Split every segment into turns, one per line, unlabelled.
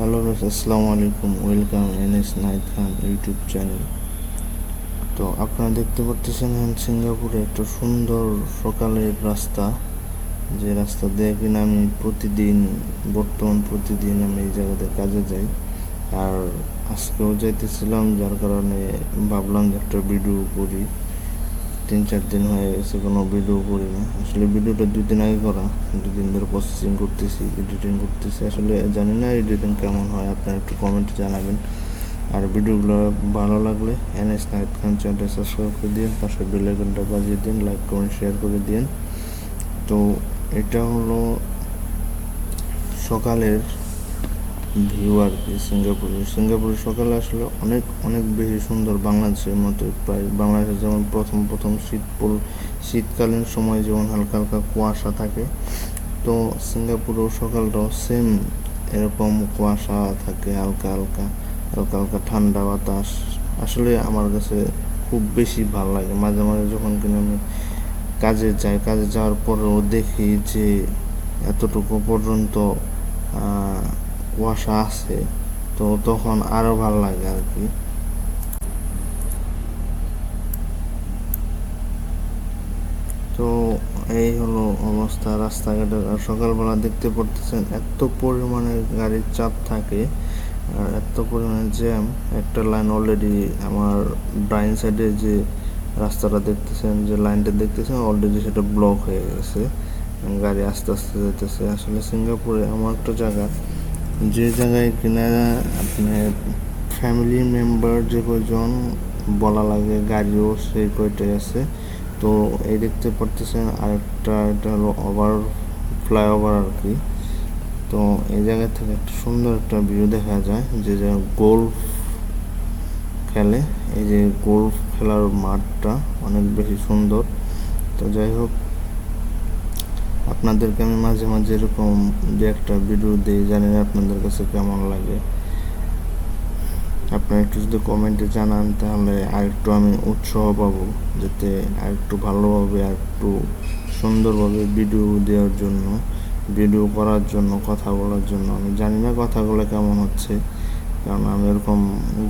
Hello আসসালামু আলাইকুম welcome N S Nait Khan YouTube channel তো আপনারা দেখতে পাচ্ছেন এখন সিঙ্গাপুরে একটা সুন্দর সকালের রাস্তা। যে রাস্তা দিয়ে কিনা আমি প্রতিদিন, বর্তমান প্রতিদিন আমি এই জায়গাতে কাজে যাই। আর আজকেও যাইতেছিলাম, যার কারণে ভাবলাম যে একটা ভিডিও করি। তিন চার দিন হয়ে গেছে, কোনো ভিডিও করি না। আসলে ভিডিওটা দুই দিন আগে করা, দুই দিন ধরে প্রসেসিং করতেছি এডিটিং করতেছি। আসলে জানি না এডিটিং কেমন হয়, আপনারা একটু কমেন্টে জানাবেন। আর ভিডিওগুলো ভালো লাগলে এনএস নাইট খান চ্যানেলটা সাবস্ক্রাইব করে দিন পাশে বেল আইকনটা বাজিয়ে দিন লাইক কমেন্ট শেয়ার করে দিন তো এটা হলো সকালের ভিউ আর কি সিঙ্গাপুরের? সিঙ্গাপুরের সকালে আসলে অনেক অনেক বেশি সুন্দর বাংলাদেশের মতো প্রায় বাংলাদেশে যেমন প্রথম প্রথম শীত পড়, শীতকালীন সময় যেমন হালকা হালকা কুয়াশা থাকে, তো সিঙ্গাপুরেও সকালটাও সেম এরকম কুয়াশা থাকে, হালকা হালকা হালকা হালকা ঠান্ডা বাতাস। আসলে আমার কাছে খুব বেশি ভালো লাগে। মাঝে মাঝে যখন কিনা আমি কাজে যাই, কাজে যাওয়ার পরেও দেখি যে এতটুকু পর্যন্ত কুয়াশা আছে, তো তখন আরও ভালো লাগে আর কি। তো এই হলো অবস্থা রাস্তাঘাটের আর সকালবেলা দেখতে পড়তেছেন এত পরিমাণে গাড়ির চাপ থাকে আর এত পরিমাণে জ্যাম। একটা লাইন অলরেডি আমার ডাইন সাইডে যে রাস্তাটা দেখতেছেন, যে লাইনটা দেখতেছেন অলরেডি সেটা ব্লক হয়ে গেছে। গাড়ি আস্তে আস্তে যেতেছে। আসলে সিঙ্গাপুরে এমন একটা জায়গা যে জায়গায় কিনা আপনার ফ্যামিলি মেম্বার যে কয়জন বলা লাগে, গাড়িও সেই কয়টাই আছে। তো এই দেখতে পারতেছেন আরেকটা, এটা হলো ওভার ফ্লাইওভার আর কি। তো এই জায়গা থেকে একটা সুন্দর একটা ভিউ দেখা যায়, যে গোল্ফ খেলে। এই যে গোল্ফ খেলার মাঠটা অনেক বেশি সুন্দর। তো যাই হোক আপনাদেরকে আমি মাঝে মাঝে এরকম যে একটা ভিডিও দিই, জানি না আপনাদের কাছে কেমন লাগে। আপনারা একটু যদি কমেন্টে জানান, তাহলে আরেকটু আমি উৎসাহ পাবো, যাতে আরেকটু ভালোভাবে আর একটু সুন্দরভাবে ভিডিও দেওয়ার জন্য ভিডিও করার জন্য, কথা বলার জন্য। আমি জানি না কথাগুলো কেমন হচ্ছে, কারণ আমি এরকম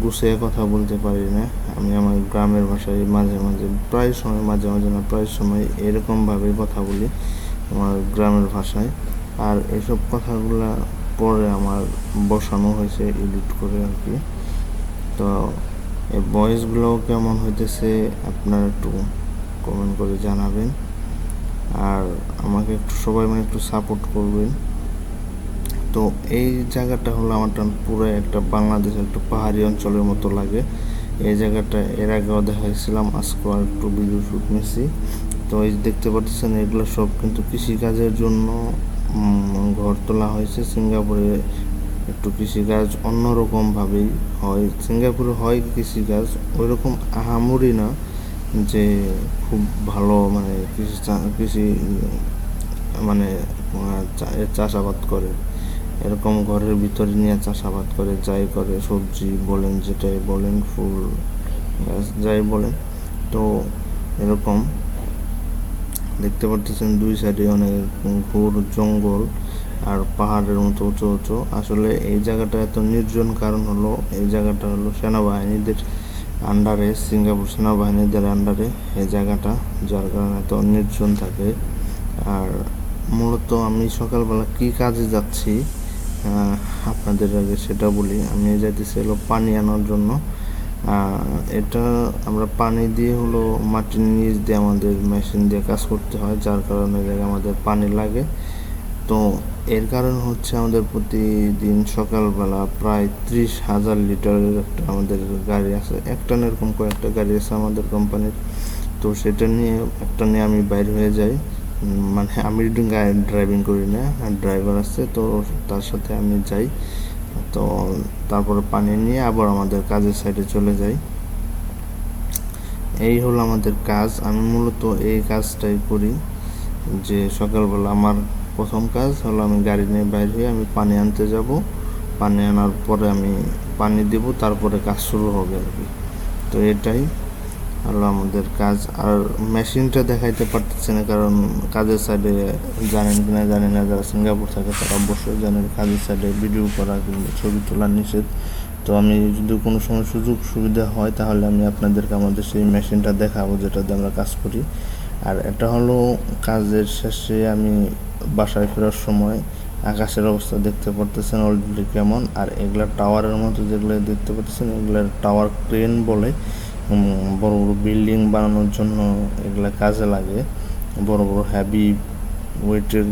গুছিয়ে কথা বলতে পারি না। আমি আমার গ্রামের ভাষায় মাঝে মাঝে, প্রায় সময়, মাঝে মাঝে না, প্রায় সময় এরকমভাবেই কথা বলি। আমার গ্রামের ভাষায়। আর এসব কথাগুলা পরে আমার বসানো হয়েছে এডিট করে আর কি তো এই ভয়েসগুলোও কেমন হইতেছে আপনারা একটু কমেন্ট করে জানাবেন। আর আমাকে একটু সবাই মানে একটু সাপোর্ট করবেন। তো এই জায়গাটা হলো আমার পুরো একটা বাংলাদেশের একটা পাহাড়ি অঞ্চলের মতো লাগে। এই জায়গাটা এর আগেও দেখাইছিলাম আজকে আর একটু ভিডিও শ্যুট নিছি। তো এই দেখতে পাচ্ছেন এগুলো সব কিন্তু কৃষিকাজের জন্য ঘর তোলা হয়েছে। সিঙ্গাপুরে একটু কৃষিকাজ অন্যরকমভাবেই হয়। সিঙ্গাপুরে হয় কৃষিকাজ ওই রকম আহামরি না যে খুব ভালো মানে কৃষি কৃষি মানে চাষাবাদ করে। এরকম ঘরের ভিতরে নিয়ে চাষাবাদ করে, যাই করে সবজি বলেন, যেটাই বলেন, ফুল, গাছ যাই বলেন, তো এরকম। দেখতে পারতেছেন দুই সাইডে অনেক ঘোর জঙ্গল আর পাহাড়ের মতো উঁচু উঁচু। আসলে এই জায়গাটা এত নির্জন কারণ হলো, এই জায়গাটা হলো সেনাবাহিনীদের আন্ডারে সিঙ্গাপুর সেনাবাহিনীদের আন্ডারে এই জায়গাটা, যার কারণে এত নির্জন থাকে। আর মূলত আমি সকালবেলা কি কাজে যাচ্ছি আপনাদের আগে সেটা বলি। আমি যাইতেছি হলো পানি আনার জন্য। এটা আমরা পানি দিয়ে হলো মাটির নিচ দিয়ে আমাদের মেশিন দিয়ে কাজ করতে হয়, যার কারণে আমাদের পানি লাগে। তো এর কারণ হচ্ছে আমাদের প্রতিদিন সকালবেলা প্রায় ত্রিশ হাজার লিটারের একটা আমাদের গাড়ি আছে একটা এরকম কয়েকটা গাড়ি আছে আমাদের কোম্পানির তো সেটা নিয়ে একটা নিয়ে আমি বাইর হয়ে যাই। মানে আমি ড্রাইভিং করি না ড্রাইভার আছে, তো তার সাথে আমি যাই। তো তারপরে পানি নিয়ে আবার আমাদের কাজের সাইডে চলে যাই। এই হলো আমাদের কাজ। আমি মূলত এই কাজটাই করি যে সকালবেলা আমার প্রথম কাজ হলো আমি গাড়ি নিয়ে বাইর হয়ে আমি পানি আনতে যাব। পানি আনার পরে আমি পানি দেব, তারপরে কাজ শুরু হবে আর কি। তো এটাই। হলো আমাদের কাজ। আর মেশিনটা দেখাইতে পারতেছে না, কারণ কাজের সাইডে জানেন কিনা জানি না, যারা সিঙ্গাপুর থাকে তারা অবশ্যই জানেন কাজের সাইডে ভিডিও করা কিংবা ছবি তোলা নিষেধ। তো আমি যদি কোনো সময় সুযোগ সুবিধা হয়, তাহলে আমি আপনাদেরকে আমাদের সেই মেশিনটা দেখাবো যেটাতে আমরা কাজ করি। আর এটা হলো কাজের শেষে আমি বাসায় ফেরার সময় আকাশের অবস্থা দেখতে পারতেছেন অলরেডি কেমন। আর এগুলা টাওয়ারের মতো যেগুলো দেখতে পাচ্ছেন এগুলার টাওয়ার ক্রেন বলে বড় বড় বিল্ডিং বানানোর জন্য এগুলা কাজে লাগে। বড় বড় হ্যাভি ওয়েটের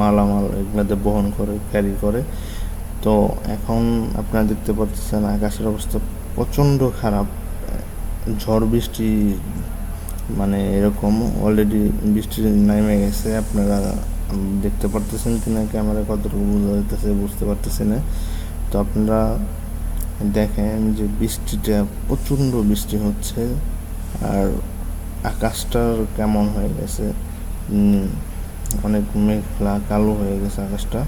মালামাল এগুলাতে বহন করে ক্যারি করে। তো এখন আপনারা দেখতে পাচ্ছেন আকাশের অবস্থা প্রচণ্ড খারাপ। ঝড় বৃষ্টি মানে এরকম অলরেডি বৃষ্টি নেমে গেছে। আপনারা দেখতে পারতেছেন কিনা ক্যামেরা কতটুকু বোঝা যাইতেছে বুঝতে পারতেছি না। তো আপনারা দেখেন যে বৃষ্টিটা প্রচণ্ড বৃষ্টি হচ্ছে আর আকাশটার কেমন হয়ে গেছে। অনেক মেঘলা কালো হয়ে গেছে আকাশটা।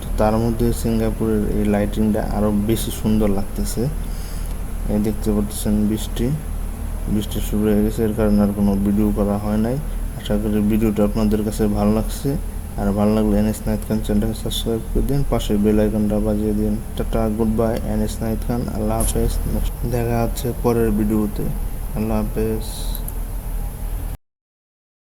তো তার মধ্যে সিঙ্গাপুরের এই লাইটিংটা আরও বেশি সুন্দর লাগতেছে। এই দেখতে পাচ্ছেন বৃষ্টি। বৃষ্টি শুরু হয়ে গেছে, এর কারণে আর কোনো ভিডিও করা হয় নাই। আশা করি ভিডিওটা আপনাদের কাছে ভালো লাগছে। আর ভালো লাগলে এনএস নাইত খান চ্যানেলটাকে সাবস্ক্রাইব করে দিন, পাশে বেল আইকনটা বাজিয়ে দিন। Tata good bye NS Nait Khan, Allah হাফেজ। দেখা হচ্ছে পরের ভিডিওতে আল্লাহ হাফেজ।